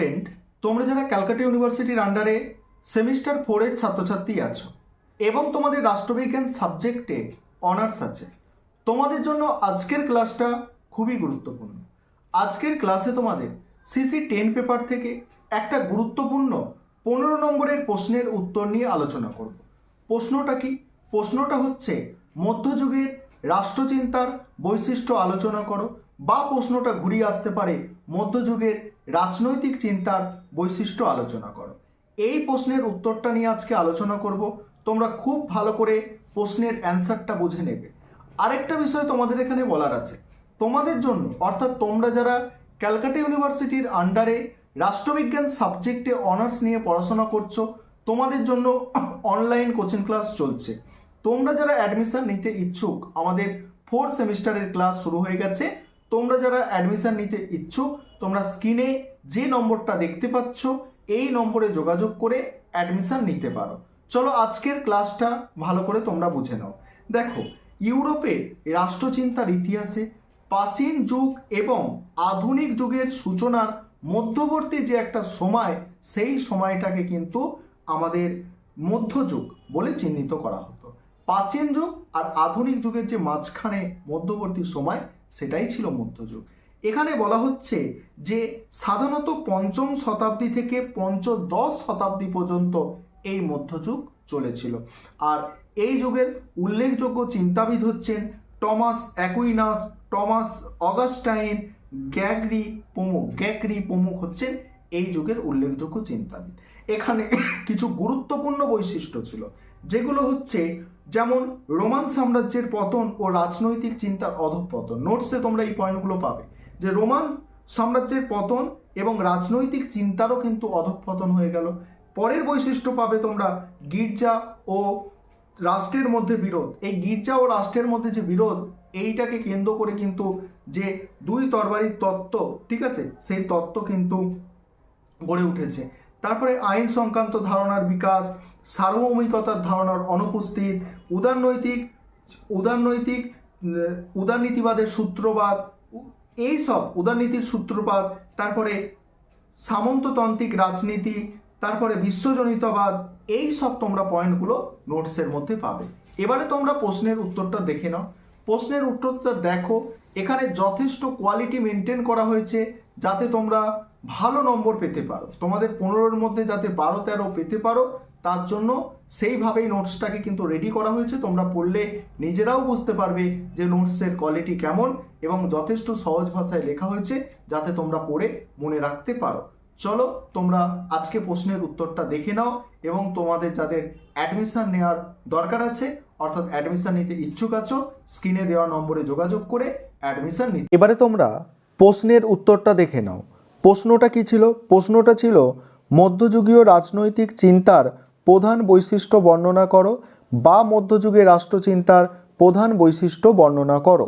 Student, তোমরা যারা ক্যালকাটা ইউনিভার্সিটির আন্ডারে সেমিস্টার ফোরের ছাত্রছাত্রী আছো এবং তোমাদের রাষ্ট্রবিজ্ঞান সাবজেক্টে অনার্স আছে, তোমাদের জন্য আজকের ক্লাসটা খুবই গুরুত্বপূর্ণ। আজকের ক্লাসে তোমাদের সিসি টেন পেপার থেকে একটা গুরুত্বপূর্ণ পনেরো নম্বরের প্রশ্নের উত্তর নিয়ে আলোচনা করব। প্রশ্নটা কি? প্রশ্নটা হচ্ছে, মধ্যযুগের রাষ্ট্রচিন্তার বৈশিষ্ট্য আলোচনা করো বা প্রশ্নটা ঘুরিয়ে আসতে পারে মধ্যযুগের রাজনৈতিক চিন্তার বৈশিষ্ট্য আলোচনা করো। এই প্রশ্নের উত্তরটা নিয়ে আজকে আলোচনা করব। তোমরা খুব ভালো করে প্রশ্নের অ্যান্সারটা বুঝে নেবে। আরেকটা বিষয় তোমাদের এখানে বলার আছে। তোমাদের জন্য, অর্থাৎ তোমরা যারা ক্যালকাটা ইউনিভার্সিটির আন্ডারে রাষ্ট্রবিজ্ঞান সাবজেক্টে অনার্স নিয়ে পড়াশোনা করছ, তোমাদের জন্য অনলাইন কোচিং ক্লাস চলছে। তোমরা যারা অ্যাডমিশন নিতে ইচ্ছুক, আমাদের ফোর্থ সেমিস্টারের ক্লাস শুরু হয়ে গেছে। তোমরা যারা অ্যাডমিশন নিতে ইচ্ছুক তোমরা স্ক্রিনে যে নম্বরটা দেখতে পাচ্ছ, এই নম্বরে যোগাযোগ করে অ্যাডমিশন নিতে পারো। চলো আজকের ক্লাসটা ভালো করে তোমরা বুঝে নাও। দেখো ইউরোপের রাষ্ট্রচিন্তার ইতিহাসে প্রাচীন যুগ এবং আধুনিক যুগের সূচনার মধ্যবর্তী যে একটা সময়, সেই সময়টাকে কিন্তু আমাদের মধ্যযুগ বলে চিহ্নিত করা হতো। প্রাচীন যুগ আর আধুনিক যুগের যে মাঝখানে মধ্যবর্তী সময়, সেটাই ছিল মধ্যযুগ এখানে বলা হচ্ছে যে সাধারণত পঞ্চম শতাব্দী থেকে পঞ্চদশ শতাব্দী পর্যন্ত এই মধ্যযুগ চলেছিল। আর এই যুগের উল্লেখযোগ্য চিন্তাবিদ হচ্ছেন Thomas Aquinas, Thomas Augustine, Gregory প্রমুখ গ্যাগরি প্রমুখ হচ্ছেন এই যুগের উল্লেখযোগ্য চিন্তাবিদ। এখানে কিছু গুরুত্বপূর্ণ বৈশিষ্ট্য ছিল, যেগুলো হচ্ছে যেমন রোমান সাম্রাজ্যের পতন ও রাজনৈতিক চিন্তার অধঃপতন। নোটসে তোমরা এই পয়েন্টগুলো পাবে। যে রোমান সাম্রাজ্যের পতন এবং রাজনৈতিক চিন্তারও কিন্তু অধঃপতন হয়ে গেল। পরের বৈশিষ্ট্য পাবে তোমরা গির্জা ও রাষ্ট্রের মধ্যে বিরোধ। এই গির্জা ও রাষ্ট্রের মধ্যে যে বিরোধ, এইটাকে কেন্দ্র করে কিন্তু যে দুই তরবারির তত্ত্ব, ঠিক আছে? সেই তত্ত্ব কিন্তু গড়ে উঠেছে। তারপরে আইন সংক্রান্ত ধারণার বিকাশ, সার্বভৌমিকতার ধারণার অনুপস্থিত, উদারনৈতিক উদারনৈতিক, উদারনীতিবাদের সূত্রবাদ এই সব উদারনীতির সূত্রপাত, তারপরে সামন্ততান্ত্রিক রাজনীতি, তারপরে বিশ্বজনিতবাদ, এই সব তোমরা পয়েন্টগুলো নোটসের মধ্যে পাবে। এবারে তোমরা প্রশ্নের উত্তরটা দেখে নাও। প্রশ্নের উত্তরটা দেখো। এখানে যথেষ্ট কোয়ালিটি মেনটেন করা হয়েছে, যাতে তোমরা ভালো নম্বর পেতে পারো। তোমাদের পনেরোর মধ্যে যাতে বারো, তেরো পেতে পারো, তার জন্য সেইভাবেই নোটসটাকে কিন্তু রেডি করা হয়েছে। তোমরা পড়লে নিজেরাও বুঝতে পারবে যে নোটসের কোয়ালিটি কেমন এবং যথেষ্ট সহজ ভাষায় লেখা হয়েছে যাতে তোমরা পড়ে মনে রাখতে পারো। চলো, তোমরা আজকে প্রশ্নের উত্তরটা দেখে নাও এবং তোমাদের যাদের অ্যাডমিশন নেওয়ার দরকার আছে, অর্থাৎ অ্যাডমিশন নিতে ইচ্ছুক আছো স্ক্রিনে দেওয়া নম্বরে যোগাযোগ করে অ্যাডমিশন নিতে। এবারে তোমরা প্রশ্নের উত্তরটা দেখে নাও। প্রশ্নটা কি ছিল? প্রশ্নটা ছিল, মধ্যযুগীয় রাজনৈতিক চিন্তার প্রধান বৈশিষ্ট্য বর্ণনা করো বা মধ্যযুগে রাষ্ট্রচিন্তার প্রধান বৈশিষ্ট্য বর্ণনা করো।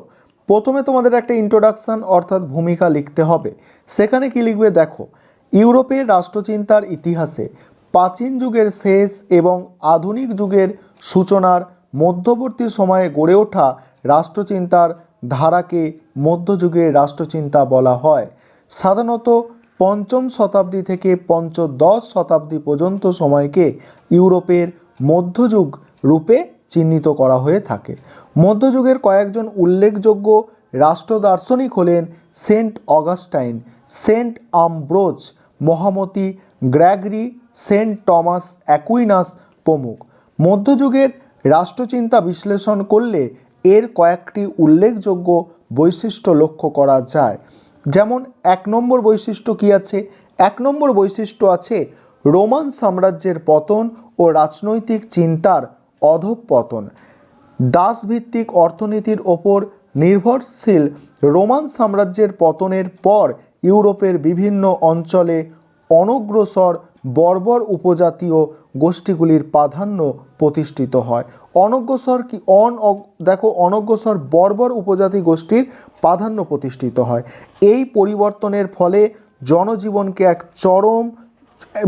প্রথমে তোমাদের একটা ইন্ট্রোডাকশন অর্থাৎ ভূমিকা লিখতে হবে। সেখানে কি লিখবে দেখো, ইউরোপের রাষ্ট্রচিন্তার ইতিহাসে প্রাচীন যুগের শেষ এবং আধুনিক যুগের সূচনার মধ্যবর্তী সময়ে গড়ে ওঠা রাষ্ট্রচিন্তার ধারাকে মধ্যযুগের রাষ্ট্রচিন্তা বলা হয়। সাধারণত পঞ্চম শতাব্দী থেকে পঞ্চদশ শতাব্দী পর্যন্ত সময়কে ইউরোপের মধ্যযুগ রূপে চিহ্নিত করা হয়ে থাকে। মধ্যযুগের কয়েকজন উল্লেখযোগ্য রাষ্ট্র দার্শনিক হলেন সেন্ট অগাস্টাইন, সেন্ট আমব্রোজ, মহামতি গ্র্যাগরি, সেন্ট টমাস অ্যাকুইনাস প্রমুখ। মধ্যযুগের রাষ্ট্রচিন্তা বিশ্লেষণ করলে এর কয়েকটি উল্লেখযোগ্য বৈশিষ্ট্য লক্ষ্য করা যায়। যেমন এক নম্বর বৈশিষ্ট্য কি আছে? এক নম্বর বৈশিষ্ট্য আছে রোমান সাম্রাজ্যের পতন ও রাজনৈতিক চিন্তার অধঃপতন। দাসভিত্তিক অর্থনীতির ওপর নির্ভরশীল রোমান সাম্রাজ্যের পতনের পর ইউরোপের বিভিন্ন অঞ্চলে অনগ্রসর বর্বর উপজাতীয় গোষ্ঠীগুলির প্রাধান্য প্রতিষ্ঠিত হয়। অনগ্রসর কি অন দেখো, অনগ্রসর বর্বর উপজাতি গোষ্ঠীর প্রাধান্য প্রতিষ্ঠিত হয়। এই পরিবর্তনের ফলে জনজীবনকে এক চরম,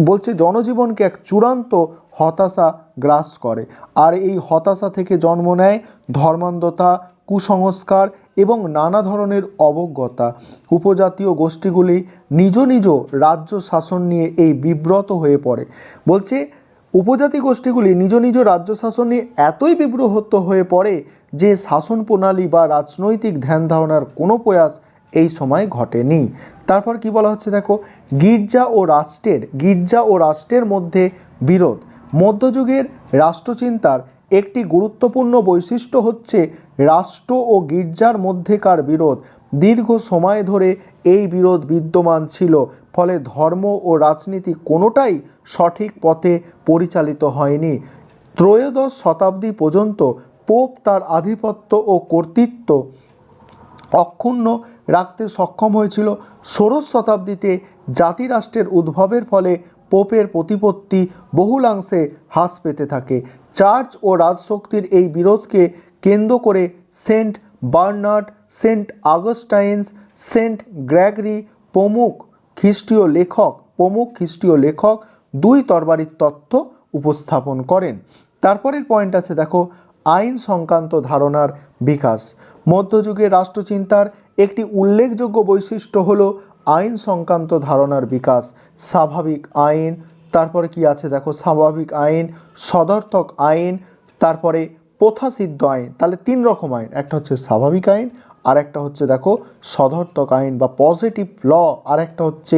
বলছে জনজীবনকে এক চূড়ান্ত হতাশা গ্রাস করে। আর এই হতাশা থেকে জন্ম নেয় ধর্মান্ধতা, কুসংস্কার এবং নানা ধরনের অবজ্ঞতা। উপজাতীয় গোষ্ঠীগুলি নিজ নিজ রাজ্য শাসন নিয়ে এই বিব্রত হয়ে পড়ে। বলছে, উপজাতি গোষ্ঠীগুলি নিজ নিজ রাজ্য শাসন নিয়ে এতই বিব্রহত হয়ে পড়ে যে শাসন প্রণালী বা রাজনৈতিক ধ্যান ধারণার কোনো প্রয়াস এই সময় ঘটেনি। তারপর কি বলা হচ্ছে দেখো? গির্জা ও রাষ্ট্রের, গির্জা ও রাষ্ট্রের মধ্যে বিরোধ। মধ্যযুগের রাষ্ট্রচিন্তার একটি গুরুত্বপূর্ণ বৈশিষ্ট্য হচ্ছে রাষ্ট্র ও গির্জার মধ্যেকার বিরোধ। দীর্ঘ সময় ধরে এই বিরোধ বিদ্যমান ছিল, ফলে ধর্ম ও রাজনীতি কোনোটাই সঠিক পথে পরিচালিত হয়নি। ত্রয়োদশ শতাব্দী পর্যন্ত পোপ তার আধিপত্য ও কর্তৃত্ব অক্ষুণ্ণ রাখতে সক্ষম হয়েছিল। ষোড়শ শতাব্দীতে জাতিরাষ্ট্রের উদ্ভবের ফলে পোপের প্রতিপত্তি বহুলাংশে হ্রাস পেতে থাকে। চার্চ ও রাজশক্তির এই বিরোধকে কেন্দ্র করে Saint Bernard, Saint Augustines, Saint Gregory প্রমুখ খ্রিস্টীয় লেখক, প্রমুখ খ্রিস্টীয় লেখক দুই তরবারির তত্ত্ব উপস্থাপন করেন। তারপরের পয়েন্ট আছে, দেখো, আইন সংক্রান্ত ধারণার বিকাশ। মধ্যযুগের রাষ্ট্রচিন্তার একটি উল্লেখযোগ্য বৈশিষ্ট্য হলো আইন সংক্রান্ত ধারণার বিকাশ, স্বাভাবিক আইন, তারপরে কি আছে দেখো, স্বাভাবিক আইন, সদর্থক আইন, তারপরে প্রথাসিদ্ধ আইন, তাহলে তিন রকম আইন, একটা হচ্ছে স্বাভাবিক আইন আর একটা হচ্ছে দেখো সদর্থক আইন বা পজিটিভ ল আর একটা হচ্ছে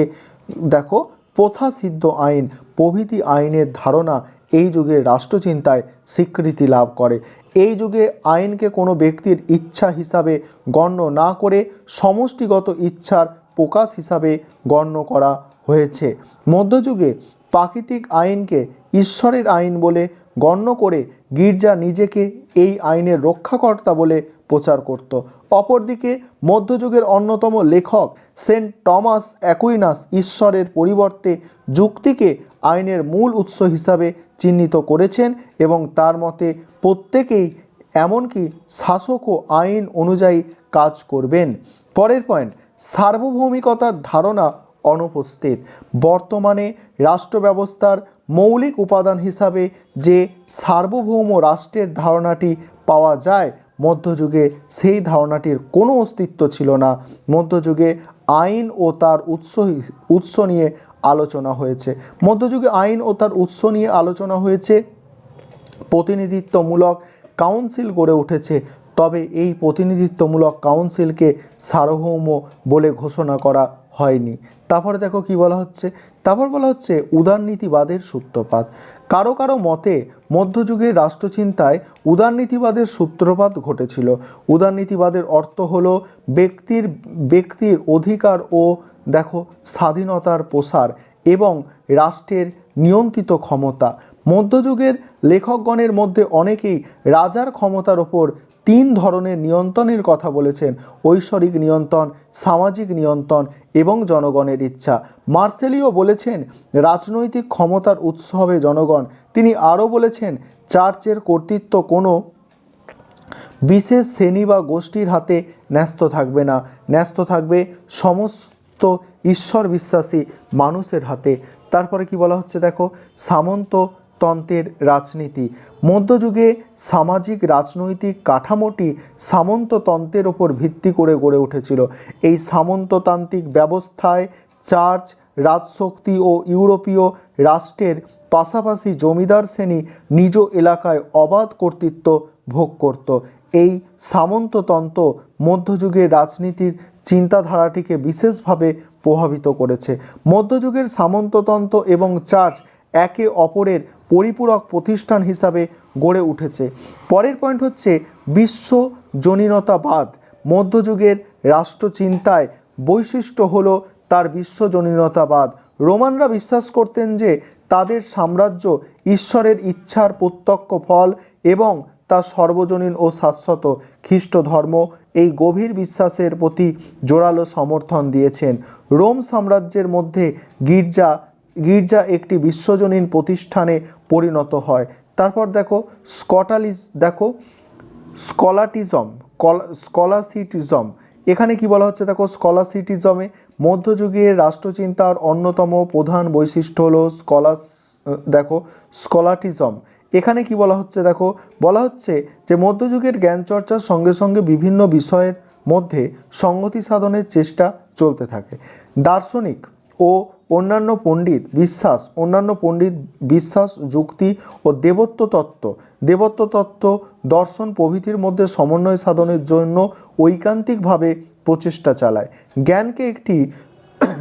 দেখো প্রথাসিদ্ধ আইন, প্রভৃতি আইনের ধারণা এই যুগে রাষ্ট্রচিন্তায় স্বীকৃতি লাভ করে। এই যুগে আইনকে কোনো ব্যক্তির ইচ্ছা হিসাবে গণ্য না করে সমষ্টিগত ইচ্ছার প্রকাশ হিসাবে গণ্য করা হয়েছে। মধ্যযুগে প্রাকৃতিক আইনকে ঈশ্বরের আইন বলে গণ্য করে গির্জা নিজেকে এই আইনের রক্ষাকর্তা বলে প্রচার করত। অপরদিকে মধ্যযুগের অন্যতম লেখক সেন্ট টমাস অ্যাকুইনাস ঈশ্বরের পরিবর্তে যুক্তিকে আইনের মূল উৎস হিসাবে চিহ্নিত করেছেন এবং তার মতে প্রত্যেকেই এমনকি শাসকও আইন অনুযায়ী কাজ করবেন। পরের পয়েন্ট সার্বভৌমিকতার ধারণা অনুপস্থিত। বর্তমানে রাষ্ট্র ব্যবস্থার মৌলিক উপাদান হিসাবে যে সার্বভৌম রাষ্ট্রের ধারণাটি পাওয়া যায়, মধ্যযুগে সেই ধারণাটির কোনো অস্তিত্ব ছিল না। মধ্যযুগে আইন ও তার উৎস উৎস নিয়ে আলোচনা হয়েছে। মধ্যযুগে আইন ও তার উৎস নিয়ে আলোচনা হয়েছে। প্রতিনিধিত্বমূলক কাউন্সিল গড়ে উঠেছে। তবে এই প্রতিনিধিত্বমূলক কাউন্সিলকে সার্বভৌম বলে ঘোষণা করা হয়নি। তারপরে দেখো কি বলা হচ্ছে? তারপর বলা হচ্ছে উদারনীতিবাদের সূত্রপাত। কারও কারও মতে, মধ্যযুগের রাষ্ট্রচিন্তায় উদারনীতিবাদের সূত্রপাত ঘটেছিল। উদারনীতিবাদের অর্থ হলো ব্যক্তির ব্যক্তির অধিকার ও, দেখো, স্বাধীনতার প্রসার এবং রাষ্ট্রের নিয়ন্ত্রিত ক্ষমতা। মধ্যযুগের লেখকগণের মধ্যে অনেকেই রাজার ক্ষমতার ওপর তিন ধরনের নিয়ন্ত্রণের কথা বলেছেন ঐশ্বরিক নিয়ন্ত্রণ, সামাজিক নিয়ন্ত্রণ এবং জনগণের ইচ্ছা। মার্সেলিও বলেছেন, রাজনৈতিক ক্ষমতার উৎস হবে জনগণ। তিনি আরও বলেছেন, চার্চের কর্তৃত্ব কোনো বিশেষ শ্রেণি বা গোষ্ঠীর হাতে ন্যস্ত থাকবে না। ন্যস্ত থাকবে সমস্ত ঈশ্বর বিশ্বাসী মানুষের হাতে। তারপরে কি বলা হচ্ছে দেখো? সামন্ততন্ত্রের রাজনীতি। মধ্যযুগে সামাজিক রাজনৈতিক কাঠামোটি সামন্ততন্ত্রের ওপর ভিত্তি করে গড়ে উঠেছিল। এই সামন্ততান্ত্রিক ব্যবস্থায় চার্চ, রাজশক্তি ও ইউরোপীয় রাষ্ট্রের পাশাপাশি জমিদার শ্রেণি নিজ এলাকায় অবাধ কর্তৃত্ব ভোগ করত। এই সামন্ততন্ত্র মধ্যযুগের রাজনীতির চিন্তাধারাটিকে বিশেষভাবে প্রভাবিত করেছে। মধ্যযুগের সামন্ততন্ত্র এবং চার্চ একে অপরের পরিপূরক প্রতিষ্ঠান হিসাবে গড়ে উঠেছে। পরের পয়েন্ট হচ্ছে বিশ্ব বিশ্বজনীনতাবাদ মধ্যযুগের রাষ্ট্রচিন্তায় বৈশিষ্ট্য হলো তার বিশ্বজনীনতাবাদ রোমানরা বিশ্বাস করতেন যে তাদের সাম্রাজ্য ঈশ্বরের ইচ্ছার প্রত্যক্ষ ফল এবং তা সর্বজনীন ও শাশ্বত। খ্রিস্ট ধর্ম এই গভীর বিশ্বাসের প্রতি জোরালো সমর্থন দিয়েছেন। রোম সাম্রাজ্যের মধ্যে গির্জা গির্জা একটি বিশ্বজনীন প্রতিষ্ঠানে পরিণত হয়। তারপর দেখো স্কটালিস দেখো, স্কলাটিজম স্কলাসিটিজম। এখানে কি বলা হচ্ছে দেখো, স্কলাসিটিজমে মধ্যযুগের রাষ্ট্রচিন্তার অন্যতম প্রধান বৈশিষ্ট্য হলো স্কলাস, দেখো, স্কলাটিজম। এখানে কি বলা হচ্ছে দেখো, বলা হচ্ছে যে মধ্যযুগের জ্ঞান চর্চার সঙ্গে সঙ্গে বিভিন্ন বিষয়ের মধ্যে সংগতি সাধনের চেষ্টা চলতে থাকে। দার্শনিক ও অন্যান্য পণ্ডিত বিশ্বাস, অন্যান্য পণ্ডিত বিশ্বাস, যুক্তি ও দেবত্ব তত্ত্ব। দেবত্ব তত্ত্ব দর্শন প্রভৃতির মধ্যে সমন্বয় সাধনের জন্য ঐকান্তিকভাবে প্রচেষ্টা চালায়। জ্ঞানকে একটি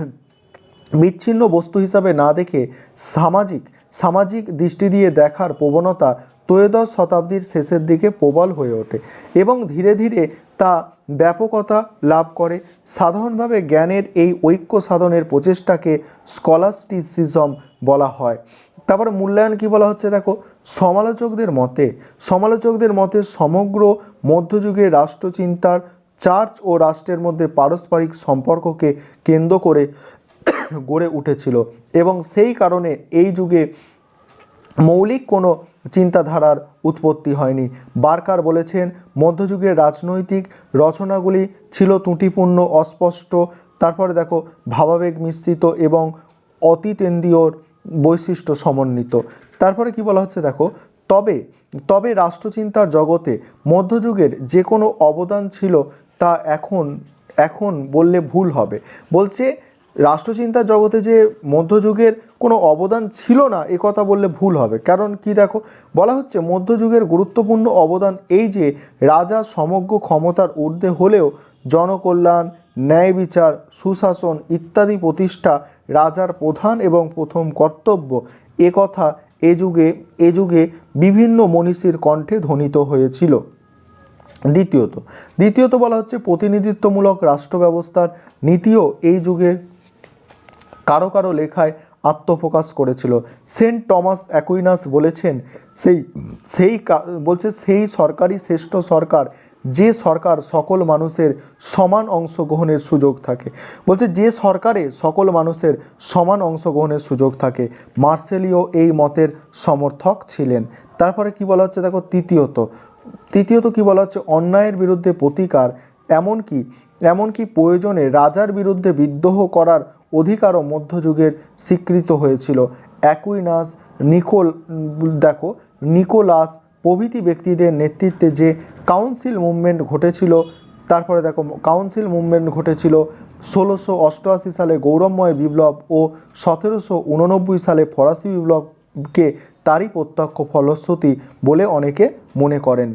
বিচ্ছিন্ন বস্তু হিসাবে না দেখে সামাজিক সামাজিক দৃষ্টি দিয়ে দেখার প্রবণতা ত্রয়োদশ শতাব্দীর শেষের দিকে প্রবল হয়ে ওঠে এবং ধীরে ধীরে তা ব্যাপকতা লাভ করে। সাধারণভাবে জ্ঞানের এই ঐক্য সাধনের প্রচেষ্টাকে স্কলাস্টিসিজম বলা হয়। তারপরে মূল্যায়ন কি বলা হচ্ছে দেখো? সমালোচকদের মতে সমালোচকদের মতে সমগ্র মধ্যযুগের রাষ্ট্রচিন্তার চার্চ ও রাষ্ট্রের মধ্যে পারস্পরিক সম্পর্ককে কেন্দ্র করে গড়ে উঠেছিল এবং সেই কারণে এই যুগে মৌলিক কোনো চিন্তাধারার উৎপত্তি হয়নি। বার্কার বলেছেন, মধ্যযুগের রাজনৈতিক রচনাগুলি ছিল ত্রুটিপূর্ণ, অস্পষ্ট। তারপরে দেখো, ভাবাবেগ মিশ্রিত এবং অতীতেন্দ্রীয় বৈশিষ্ট্য সমন্বিত। তারপরে কি বলা হচ্ছে দেখো, তবে তবে রাষ্ট্রচিন্তার জগতে মধ্যযুগের যে কোনো অবদান ছিল তা এখন এখন বললে ভুল হবে। বলছে রাষ্ট্রচিন্তার জগতে যে মধ্যযুগের কোনো অবদান ছিল না, এ কথা বললে ভুল হবে। কারণ কি দেখো, বলা হচ্ছে মধ্যযুগের গুরুত্বপূর্ণ অবদান এই যে রাজা সমগ্র ক্ষমতার ঊর্ধ্বে হলেও জনকল্যাণ, ন্যায় বিচার, সুশাসন ইত্যাদি প্রতিষ্ঠা রাজার প্রধান এবং প্রথম কর্তব্য। এ কথা এ যুগে এ যুগে বিভিন্ন মনীষীর কণ্ঠে ধ্বনিত হয়েছিল। দ্বিতীয়ত দ্বিতীয়ত বলা হচ্ছে প্রতিনিধিত্বমূলক রাষ্ট্র ব্যবস্থার নীতিও এই যুগের কারও কারও লেখায় আত্মপ্রকাশ করেছিল। সেন্ট টমাস অ্যাকুইনাস বলেছেন, সেই সেই বলছে সেই সরকারি শ্রেষ্ঠ সরকার, যে সরকার সকল মানুষের সমান অংশগ্রহণের সুযোগ থাকে। বলছে যে সরকারে সকল মানুষের সমান অংশগ্রহণের সুযোগ থাকে, মার্সেলিও এই মতের সমর্থক ছিলেন। তারপরে কি বলা হচ্ছে দেখো, তৃতীয়ত তৃতীয়ত কি বলা হচ্ছে, অন্যায়ের বিরুদ্ধে প্রতিকার, এমনকি এমনকি প্রয়োজনে রাজার বিরুদ্ধে বিদ্রোহ করার অধিকারও মধ্যযুগের স্বীকৃত হয়েছিল। অ্যাকুইনাস নিকোল দেখো, নিকোলাস প্রভৃতি ব্যক্তিদের নেতৃত্বে যে কাউন্সিল মুভমেন্ট ঘটেছিল, তারপরে দেখো, কাউন্সিল মুভমেন্ট ঘটেছিল ষোলোশো অষ্টআশি সালে গৌরবময় বিপ্লব ও সতেরোশো উননব্বই সালে ফরাসি বিপ্লবকে তারই প্রত্যক্ষ ফলশ্রুতি বলে অনেকে মনে করেন।